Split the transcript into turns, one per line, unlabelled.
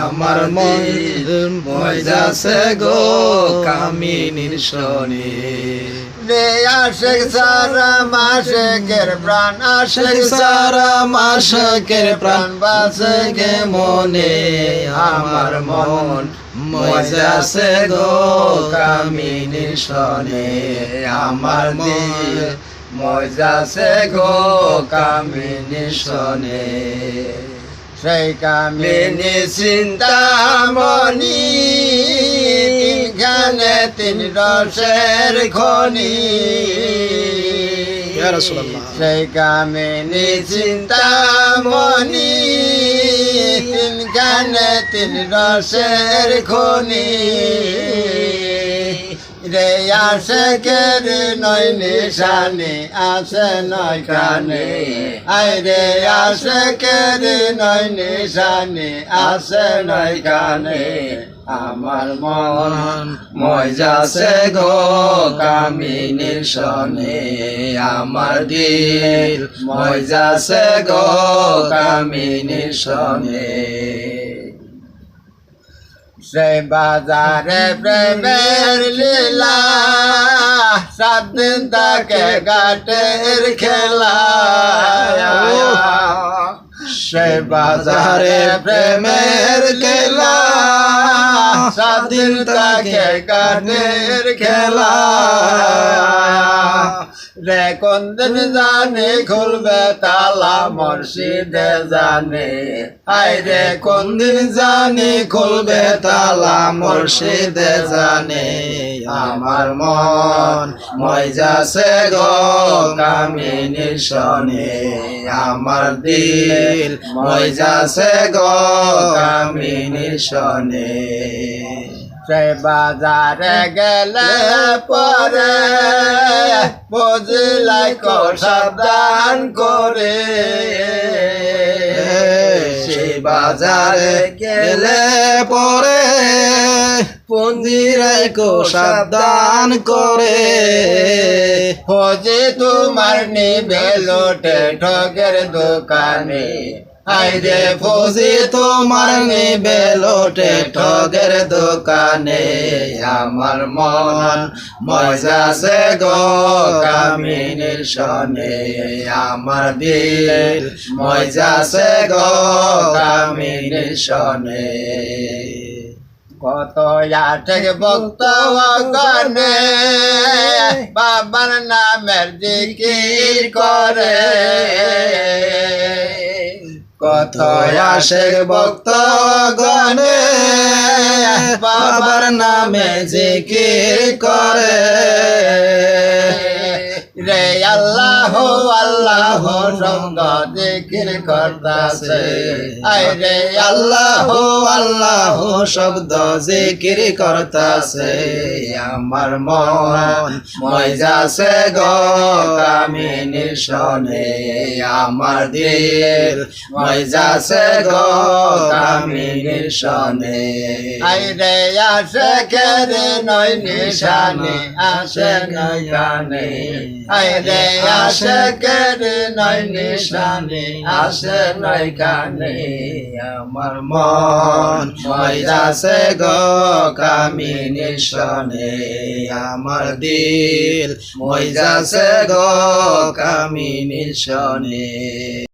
আমার মন মজাছে গো কামিনীর শনি।
রে আশেক সারা মাসেকের প্রাণ আশেক
সারা মাসকের প্রাণ বাসে গে মনে। আমার মন মজাছে গো কামিনীর শনি। আমার মন
মজাছে গো কামিনীর শনি। সেই কামিনী চিন্তামণি তিনখানে তিন রসের খনি। সেই কামিনী চিন্তামণি তিনখানে তিন রসের খনি। রে আসে কের নয় নিশানি, আসে নয় কানে। আই রে আসে কের নয় নিশানি, আসে নয় কানে। আমার মন
মজাছে গো কামিনীর শনি আমার দিল মজাছে গো কামিনীর শনি
সেই বাজারে প্রেমের লীলা, সাত দিন তাকে গাটের খেলা। সেই বাজারে প্রেমের খেলা সাত দিন তাকে গাটের খেলা। রে কোন দিন জানে খুলবে তালা মর্শিদে জানে। আই রে কোন দিন জানি খুলবে তালা
মুর্শিদে জানে। আমার মন মজাছে গো কামিনীর শনি। আমার দিল মজাছে গো কামিনীর শনি।
সে বাজারে গেলে পরে বুঝলাই সাবধান করে।
সে বাজারে গেলে পরে পঞ্জিরাই কো সাবধান করে।
খোঁজে তোমার নিবে লোটে ঠগের দোকানে আই রে
ফৌজি, তোমার নিবে লোটে ঠগের দোকানে। আমার মন মজাছে গো কামিনীর শনে আমার দিল মজাছে গো কামিনীর শনে
কত আটেক ভক্ত গনে বাবার নামের জিকির করে।
কত আসে ভক্ত গনে বাবার নামে জিকির করে।
রে আল্লাহ আল্লাহ সঙ্গ জিকির করতাছে। আই রে
আল্লাহ আল্লাহ শব্দ জিকির করতাছে। আমার মন মজাছে গো আমি নিশনে আমার দিল মজাছে গো কামিনীর শনে
আই রে আসে কেরে নয় নিশানে আসে নয় গানে আই রে আসে কেরে নয় নিশানে আসে নয় গানে
আমার মন মজাছে গো কামিনীর শনে আমার দিল মজাছে গো কামি শনে